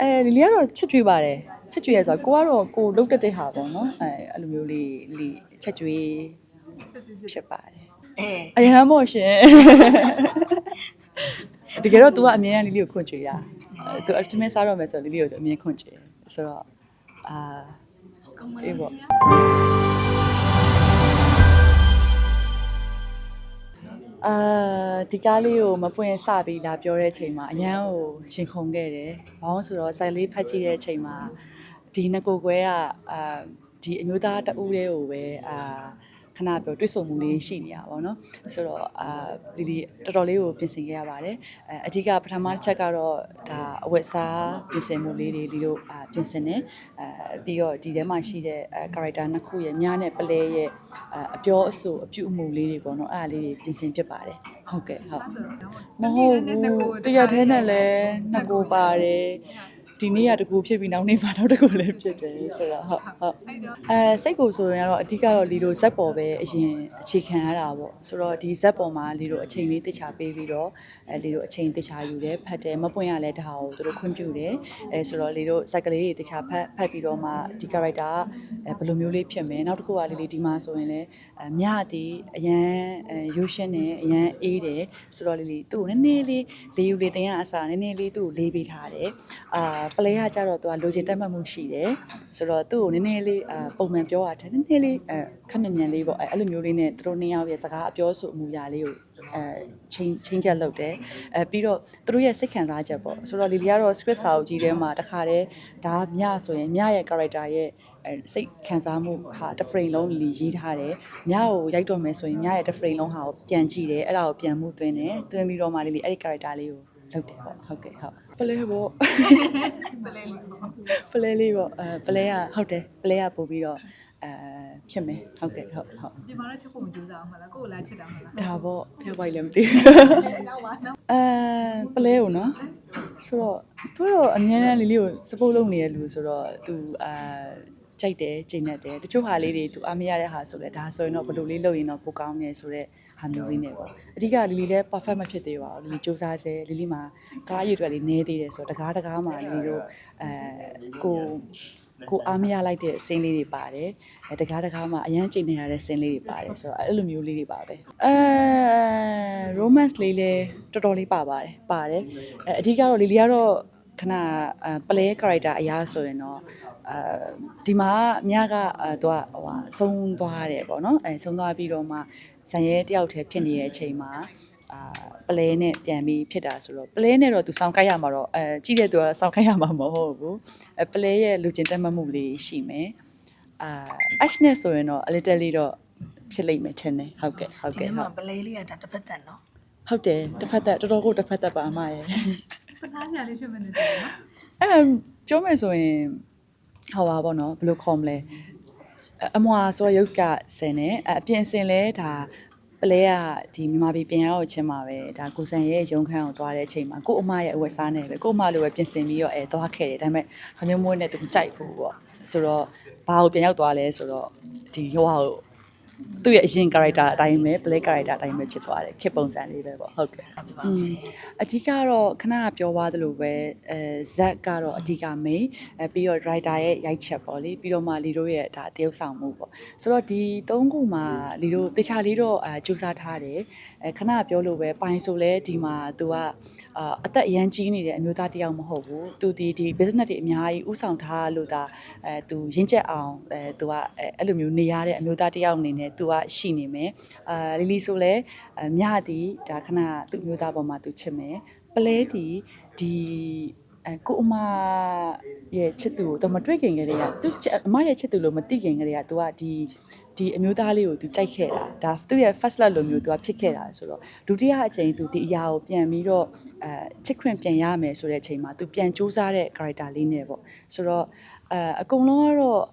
အဲလီလီကတော့ချက်ကျွေးပါတယ်ချက်ကျွေးရဆိုကိုကတော့ကိုလုတ်တက်တဲ့ဟာပေါ့နော်အဲအဲ့လိုမျိုးလေးလီချက်ကျွေးဖြစ်ပါတယ်အဲအရဟမ်းမို့ရှင်တကယ်တော့ तू ကအမြင်အရလီလီကိုခွင့်ကျွေးရသူ ultimate စားတော့မယ်ဆိုလီလီကိုအမြင်ခွင့်ကျွေးဆိုတော့အာကောင်းပါလေ အာဒီကားလေးကိုမပွင့်စပြီးလာပြောတဲ့အချိန်မှာအရန်ကိုရှင်ခုန်ခဲ့တယ်။ဘာလို့ဆိုတော့စိုက်လေးဖတ်ကြည့်တဲ့အချိန်မှာဒီနှစ်ကိုကွဲကအာဒီအမျိုးသားတဦးလေးကိုပဲအာ ခဏပြောတွေ့ဆုံမှုလေးရှိနေတာပေါ့နော်။ဆိုတော့အာလီလီတော်တော်လေးကိုပြင်ဆင်ခဲ့ရပါတယ်။အဲအဓိကပထမတစ်ချက်ကတော့ဒါအဝတ်စားပြင်ဆင်မှုလေးတွေလီတို့အာပြင်ဆင်နေအဲပြီးတော့ဒီထဲမှာရှိတဲ့အဲ character နှစ်ခုရဲ့မြားနဲ့ပလဲရဲ့အအပြောအဆိုအပြုအမူလေးတွေပေါ့နော်အဲ့ဒါလေးတွေပြင်ဆင်ဖြစ်ပါတယ်။ဟုတ်ကဲ့ဟုတ်မဟုတ်ဘူးတရက်သေးနဲ့လည်းနှစ်ကိုပါတယ် ဒီနေ့ကတကူဖြစ်ပြီးနောက်နေ့မှနောက်တကူလည်းဖြစ်တယ်ဆိုတော့ဟုတ်ဟုတ်အဲစိတ်ကိုဆိုရင်ကတော့အဓိကတော့လီတို့ဇက်ပေါ်ပဲအရင်အခြေခံရတာပေါ့ဆိုတော့ဒီဇက်ပေါ်မှာလီတို့အချိန်လေးတခြားပေးပြီးတော့အဲလီတို့အချိန်တခြားယူတယ်ဖတ်တယ်မပွင့်ရလဲဒါကိုသူတို့ခွင့်ပြုတယ်အဲဆိုတော့လီတို့ဇက်ကလေးတွေတခြားဖတ်ဖတ်ပြီးတော့မှဒီ character ကအဲဘယ်လိုမျိုးလေးဖြစ်မယ်နောက်တစ်ခုကလီလီဒီမှာဆိုရင်လည်းအမြသည်အရန်အဲရိုးရှင်းတယ်အရန်အေးတယ်ဆိုတော့လီလီသူ့ကိုနည်းနည်းလေးလေးယူလေးတင်ရအစားနည်းနည်းလေးသူ့ကိုလေးပေးထားတယ်အာပလဲကကြတော့သူကလိုချင်တက်မှတ်မှုရှိတယ်ဆိုတော့သူ့ကိုနည်းနည်းလေးအာပုံမှန်ပြောရတယ်နည်းနည်းလေးအဲခက်မြန်မြန်လေးပေါ့အဲအဲ့လိုမျိုးလေးနဲ့သူတို့နှစ်ယောက်ရဲ့စကားအပြောဆိုအမူအရာလေးကိုအဲချင်းချင်းချက်လုပ်တယ်အဲပြီးတော့သူတို့ရဲ့စိတ်ခံစားချက်ပေါ့ဆိုတော့လီလီကတော့ script စာအုပ်ကြီးထဲမှာတခါတည်းဒါမြဆိုရင်မြရဲ့ character ရဲ့အဲစိတ်ခံစားမှုဟာတစ် frame လုံးလီရေးထားတယ်မြကိုရိုက်တော့မယ်ဆိုရင်မြရဲ့တစ် frame လုံးဟာကိုပြန်ကြည့်တယ်အဲ့ဒါကိုပြန်မှုသွင်းတယ်သွင်းပြီးတော့မှလီလီအဲ့ဒီ character လေးကိုလုပ်တယ်ပေါ့ဟုတ်ကဲ့ဟုတ် ပလဲပေါ့ပလဲလေးပေါ့ပလဲလေးပေါ့အဲပလဲကဟုတ်တယ်ပလဲကပို့ပြီးတော့အဲဖြစ်မယ်ဟုတ်ကဲ့ဟုတ်ဟုတ်ဒီမှာတော့ချက်ဖို့မကြိုးစားအောင်မလားကိုယ်လာချက်တာမလားဒါပေါ့ဖျက်ပိုက်လည်းမသိဘူးနောက်ပါနောက်အဲပလဲကိုနော်ဆိုတော့သူတို့အမြဲတမ်းလီလီကို support လုပ်နေတဲ့လူဆိုတော့သူအာကြိုက်တယ်ကျင့်တတ်တယ်တချို့ဟာလေးတွေသူအားမရတဲ့ဟာဆိုလဲဒါဆိုရင်တော့ဘယ်လိုလေးလုပ်ရင်တော့ပိုကောင်းနေဆိုတော့ ဟာမျိုးလေးနဲ့ပေါ့အဓိကလီလီလည်း perfect မဖြစ်သေးပါဘူးလီလီစူးစမ်းစေလီလီမှာကားရည်တွေလေးနည်းသေးတယ်ဆိုတော့တကားတကားမှာလီလီတို့အဲကိုကိုအားမရလိုက်တဲ့စင်းလေးတွေပါတယ်အဲတကားတကားမှာအရန်ကျင့်နေရတဲ့စင်းလေးတွေပါတယ်ဆိုတော့အဲ့လိုမျိုးလေးတွေပါပဲအဲ romance လေးလည်းတော်တော်လေးပါပါတယ်ပါတယ်အဲအဓိကတော့လီလီကတော့ခဏအဲ play character အရာဆိုရင်တော့ အဲဒီမှာမြကအဲသူကဟိုဟာဆုံးသွားတယ်ပေါ့နော်အဲဆုံးသွားပြီးတော့မှဇန်ရဲတယောက်တည်းဖြစ်နေတဲ့အချိန်မှာအာပလဲနဲ့ပြန်ပြီးဖြစ်တာဆိုတော့ပလဲနဲ့တော့သူစောင့်ခိုက်ရမှာတော့အဲကြည့်တဲ့သူကစောင့်ခိုက်ရမှာမဟုတ်ဘူးအဲပလဲရဲ့လူချင်းတက်မှတ်မှုလေးရှိမယ်အာ ash နဲ့ဆိုရင်တော့ a little လေးတော့ဖြစ်လိမ့်မယ်ထင်တယ်ဟုတ်ကဲ့ဟုတ်ဒီကဲ့ထဲဟုမှာတ်ပလဲလေးကဒါတစ်ဖက်တန်နော်ဟုတ်တယ်တစ်ဖက်သက်တော်တော်ကိုတစ်ဖက်သက်ပါအမရဲ့ပထမဆရာလေးဖြစ်မနေတယ်နော်အဲပြောမယ်ဆိုရင် ဟောပါဘောနော်ဘယ်လိုခေါ်မလဲအမွာဆိုရုပ်ကဆင်နေအပြင်ဆင်လဲဒါပလဲကဒီမြန်မာပြည်ပြင်ရောက်ချင်းမှာပဲဒါကိုစံရဲ့ရုံခန်းကိုသွားတဲ့အချိန်မှာကို့အမရဲ့အဝတ်စားနဲ့ပဲကို့အမလိုပဲပြင်ဆင်ပြီးတော့အဲသွားခဲ့တယ်ဒါပေမဲ့ခမျိုးမိုးနဲ့သူမကြိုက်ဘူးပေါ့ဆိုတော့ဘာကိုပြင်ရောက်သွားလဲဆိုတော့ဒီဟိုဟာကို သူ့ရဲ့အရင် character အတိုင်းပဲ play character အတိုင်းပဲဖြစ်သွားတယ်ခစ်ပုံစံလေးပဲပေါ့ဟုတ်ကဲ့ ဟုတ်ပြီပါဦးရှင် အဓိကတော့ခဏပြောသွားသလိုပဲအဲဇက်ကတော့အဓိက main အဲပြီးတော့ writer ရဲ့ရိုက်ချက်ပေါ့လေပြီးတော့မှလီတို့ရဲ့ဒါတရုပ်ဆောင်မှုပေါ့ဆိုတော့ဒီသုံးခုမှာလီတို့တခြားလေးတော့အဲစူးစမ်းထားတယ်အဲခဏပြောလို့ပဲပိုင်ဆိုလဲဒီမှာ तू ကအာအသက်အရန်ကြီးနေတဲ့အမျိုးသားတစ်ယောက်မဟုတ်ဘူး तू ဒီဒီ business တွေအများကြီးဥဆောင်ထားလို့ဒါအဲ तू ရင့်ကျက်အောင်အဲ तू ကအဲအဲ့လိုမျိုးနေရတဲ့အမျိုးသားတစ်ယောက်အနေနဲ့ तू ကရှိနေမယ်အာလီလီဆိုလဲအမြသည်ဒါခဏသူ့အမျိုးသားပေါ်မှာ तू ချစ်မယ် ပလဲတီဒီအဲကိုအမရဲ့ချစ်သူကိုတော့မတွေ့ခင်ကလေးကသူအမရဲ့ချစ်သူလို့မသိခင်ကလေးက तू ကဒီဒီအမျိုးသားလေးကို तू ကြိုက်ခဲ့တာဒါသူ့ရဲ့ first love လိုမျိုး तू ကဖြစ်ခဲ့တာဆိုတော့ဒုတိယအကြိမ် तू ဒီအရာကိုပြန်ပြီးတော့အဲချစ်ခွင့်ပြန်ရမယ်ဆိုတဲ့အချိန်မှာ तू ပြန်စူးစမ်းတဲ့ character လေးနဲ့ပေါ့ဆိုတော့အဲအကုန်လုံးကတော့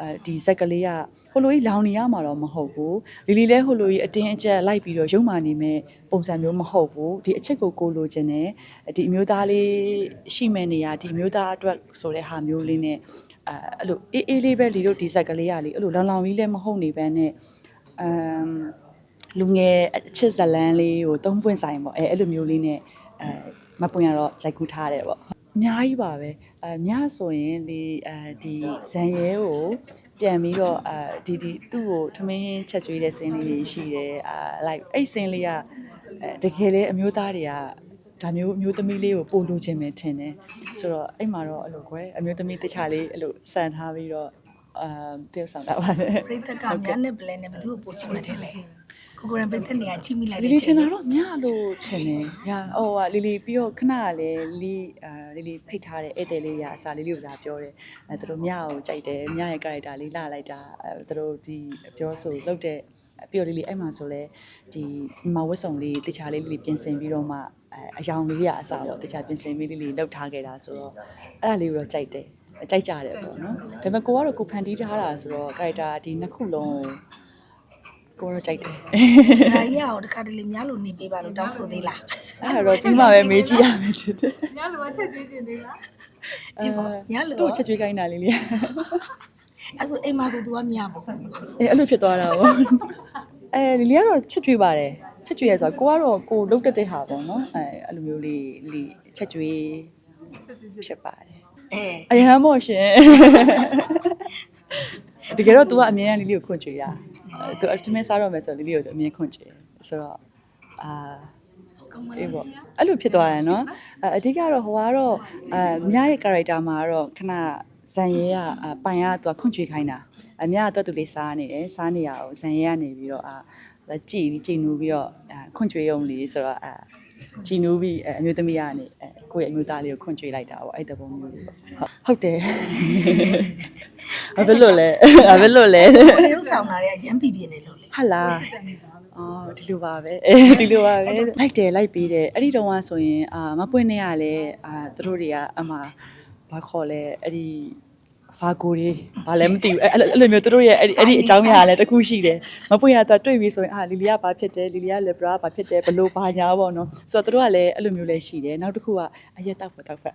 အဲဒီဇက်ကလေးကဟိုလိုကြီးလောင်နေရမှာတော့မဟုတ်ဘူးလီလီလဲဟိုလိုကြီးအတင်းအကျပ်လိုက်ပြီးတော့ရုံမာနေမဲ့ပုံစံမျိုးမဟုတ်ဘူးဒီအချစ်ကိုကိုလိုချင်တယ်ဒီအမျိုးသားလေးရှိမဲ့နေရဒီအမျိုးသားအတွက်ဆိုတဲ့ဟာမျိုးလေးနဲ့အဲအဲ့လိုအေးအေးလေးပဲလီတို့ဒီဇက်ကလေးကလေအဲ့လိုလောင်လောင်ကြီးလည်းမဟုတ်နေဘဲနဲ့အမ်လူငယ်အချစ်ဇလန်းလေးကိုသုံးပွင့်ဆိုင်ပေါ့အဲအဲ့လိုမျိုးလေးနဲ့အဲမပွင့်ရတော့ဂျိုက်ကူးထားတယ်ပေါ့ များကြီးပါပဲအဲညဆိုရင်ဒီအဲဒီဇန်ရဲကိုပြန်ပြီးတော့အဲဒီဒီသူ့ကိုထမင်းချက်ကျွေးတဲ့စင်းလေးတွေရှိတယ်အာ like အဲ့စင်းလေးကအဲတကယ်လေအမျိုးသားတွေကဒါမျိုးအမျိုးသမီးလေးကိုပို့လို့ခြင်းပဲထင်တယ်ဆိုတော့အဲ့မှာတော့အဲ့လိုကွယ်အမျိုးသမီးတခြားလေးအဲ့လိုစံထားပြီးတော့အာတည်ဆောင်တာပါတယ်ပရိသတ်ကများနဲ့ပလဲနဲ့ဘယ်သူ့ကိုပို့ချင်မှထင်လဲ ကိုကိုရန်ပရိသတ်နေရာချိမိလိုက်လီလီထင်တာတော့မြလို့ထင်တယ်။ညာဟိုကလီလီပြီးတော့ခဏကလည်းလီအာလီလီဖိတ်ထားတဲ့ဧည့်သည်လေးရာအစားလီလီကိုလာပြောတယ်။အဲသူတို့မြကိုကြိုက်တယ်မြရဲ့ character လေးလာလိုက်တာအဲသူတို့ဒီပြောဆိုလုပ်တဲ့ပြီးတော့လီလီအဲ့မှာဆိုလဲဒီမဝတ်ဆောင်လေးတခြားလေးလီလီပြင်ဆင်ပြီးတော့မှအဲအယောင်လေးရအစားတော့တခြားပြင်ဆင်ပြီးလီလီလောက်ထားခဲ့တာဆိုတော့အဲ့ဒါလေးကိုတော့ကြိုက်တယ်။ကြိုက်ကြတယ်ပေါ့နော်။ဒါပေမဲ့ကိုကတော့ကိုဖန်တီးထားတာဆိုတော့ character ဒီနှစ်ခုလုံး ကိုကိုတော့ကြိုက်တယ်။ဒါရအောင်တခါတလေများလို့နေပေးပါလို့တောင်းဆိုသေးလားအဲ့ဒါတော့ပြီးမှပဲမေးကြည့်ရမယ်တူတယ်ညလိုအချက်ကျွေးခြင်းသေးလားအဲညလို့သူ့ကိုချက်ကျွေးခိုင်းတာလေးလေးအဲ့ဆိုအိမ်မှာဆို तू ကမြပေါ့အဲအဲ့လိုဖြစ်သွားတာပေါ့အဲလီလီကတော့ချက်ကျွေးပါတယ်ချက်ကျွေးရဲဆိုတော့ကိုကတော့ကိုလုတ်တက်တဲ့ဟာပေါ့နော်အဲအဲ့လိုမျိုးလေးလီချက်ကျွေးချက်ကျွေးခြင်းဖြစ်ပါတယ်အဲအရဟမ်းမို့ရှင်တကယ်တော့ तू ကအမြင်ကလီလီကိုခွန့်ကျွေးတာ အဲ तू အတမင်းစားတော့မယ်ဆိုလီလီကို तू အမြင်ခွန့်ကျွေးဆိုတော့အာကောင်းမအေးလေးပေါ့အဲ့လိုဖြစ်သွားတယ်နော်အအဓိကတော့ဟိုကတော့အမြရဲ့ character မှာကတော့ခဏဇန်ရဲကအပိုင်ကသူကခွန့်ချွေးခိုင်းတာအမြကတော့သူလေးစားနေတယ်စားနေရအောင်ဇန်ရဲကနေပြီးတော့အာကြည်ပြီးကြည်နူးပြီးတော့အာခွန့်ချွေးရုံလေးဆိုတော့အာ ကြည်နူးပြီးအမျိုးသမီးကနေအဲကိုယ့်ရဲ့အမျိုးသားလေးကိုခွန့်ချွေးလိုက်တာပေါ့အဲ့တပုံမျိုးလေးပေါ့ဟုတ်တယ်အဘယ်လိုလဲအဘယ်လိုလဲကိုလေးဥဆောင်တာတွေကရမ်းပြပြနေလို့လေဟာလားအော်ဒီလိုပါပဲအဲဒီလိုပါပဲလိုက်တယ်လိုက်ပြီးတယ်အဲ့ဒီတုန်းကဆိုရင်အာမပွင့်နေရလဲအာသူတို့တွေကအမှဘာခေါ်လဲအဲ့ဒီ ဖာကိုတွေဘာလဲမသိဘူးအဲ့အဲ့အဲ့လိုမျိုးသူတို့ရဲ့အဲ့ဒီအဲ့ဒီအကြောင်းအရာလည်းတစ်ခုရှိတယ်မပွင့်ရတော့တွေ့ပြီဆိုရင်အာလီလီကဘာဖြစ်တယ်လီလီကလေဘရာဘာဖြစ်တယ်ဘလို့ဘာညာပေါ့နော်ဆိုတော့သူတို့ကလည်းအဲ့လိုမျိုးလည်းရှိတယ်နောက်တစ်ခုကအရက်တောက်ဖို့တောက်ဖက်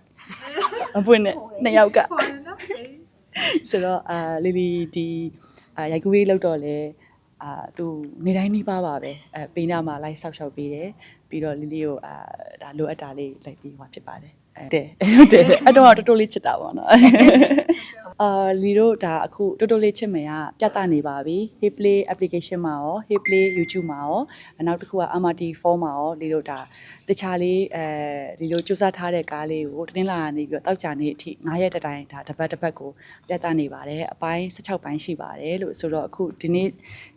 မပွင့်နဲ့နှစ်ယောက်ကခေါ်တယ်နော်ဆိုတော့အာလီလီဒီအာရိုက်ကူးရေးလောက်တော့လဲအာသူနေတိုင်းနှီးပါပါပဲအဲပေးနာမှာလိုက်ဆောက်ရှောက်ပေးတယ်ပြီးတော့လီလီကိုအာဒါလိုအပ်တာလေးလိုက်ပြီးဟောဖြစ်ပါတယ်အဲ တဲ့ဟုတ်တယ်အဲ့တော့တော်တော်လေးချစ်တာပေါ့နော်အာလီတို့ဒါအခုတော်တော်လေးချစ်မယ်ကပြသနေပါပြီ Hey Play application မှာရော Hey Play YouTube မှာရောနောက်တစ်ခုက MRT4 မှာရောလီတို့ဒါတခြားလေးအဲဒီလိုစူးစမ်းထားတဲ့ကားလေးကိုတင်းလာနေပြီးတော့တောက်ကြနေအထိ9ရက်တစ်တိုင်းဒါတစ်ပတ်တစ်ပတ်ကိုပြသနေပါတယ်အပိုင်း16ပိုင်းရှိပါတယ်လို့ဆိုတော့အခုဒီနေ့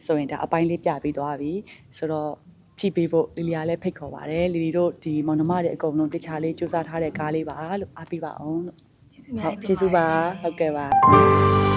ဆိုရင်ဒါအပိုင်းလေးပြပြီးသွားပြီဆိုတော့ ကြည့်ပေးဖို့လီလီယာလည်းဖိတ်ခေါ်ပါတယ်လီလီတို့ဒီမောင်နှမတွေအကုန်လုံးတခြားလေးစူးစမ်းထားတဲ့ကားလေးပါလို့အားပေးပါအောင်လို့ကျေးဇူးများဟုတ်တင်ကျေးဇူးပါရှင်ဟုတ်ကဲ့ပါ